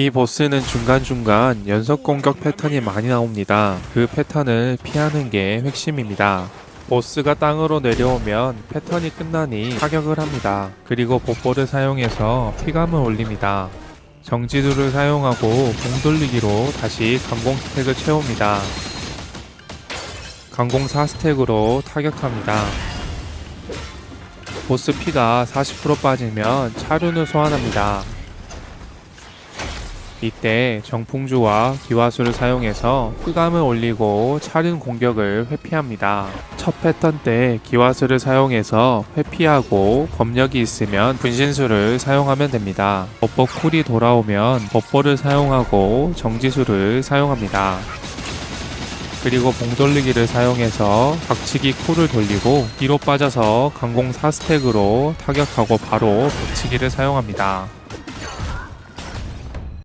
이 보스는 중간중간 연속 공격 패턴이 많이 나옵니다. 그 패턴을 피하는 게 핵심입니다. 보스가 땅으로 내려오면 패턴이 끝나니 타격을 합니다. 그리고 복보를 사용해서 피감을 올립니다. 정지두를 사용하고 공 돌리기로 다시 강공 스택을 채웁니다. 강공 4스택으로 타격합니다. 보스 피가 40% 빠지면 차륜을 소환합니다. 이때 정풍주와 기화수를 사용해서 흑암을 올리고 차륜 공격을 회피합니다. 첫 패턴 때 기화수를 사용해서 회피하고 법력이 있으면 분신수를 사용하면 됩니다. 법보 쿨이 돌아오면 법보를 사용하고 정지수를 사용합니다. 그리고 봉 돌리기를 사용해서 박치기 쿨을 돌리고 뒤로 빠져서 강공 4스택으로 타격하고 바로 박치기를 사용합니다.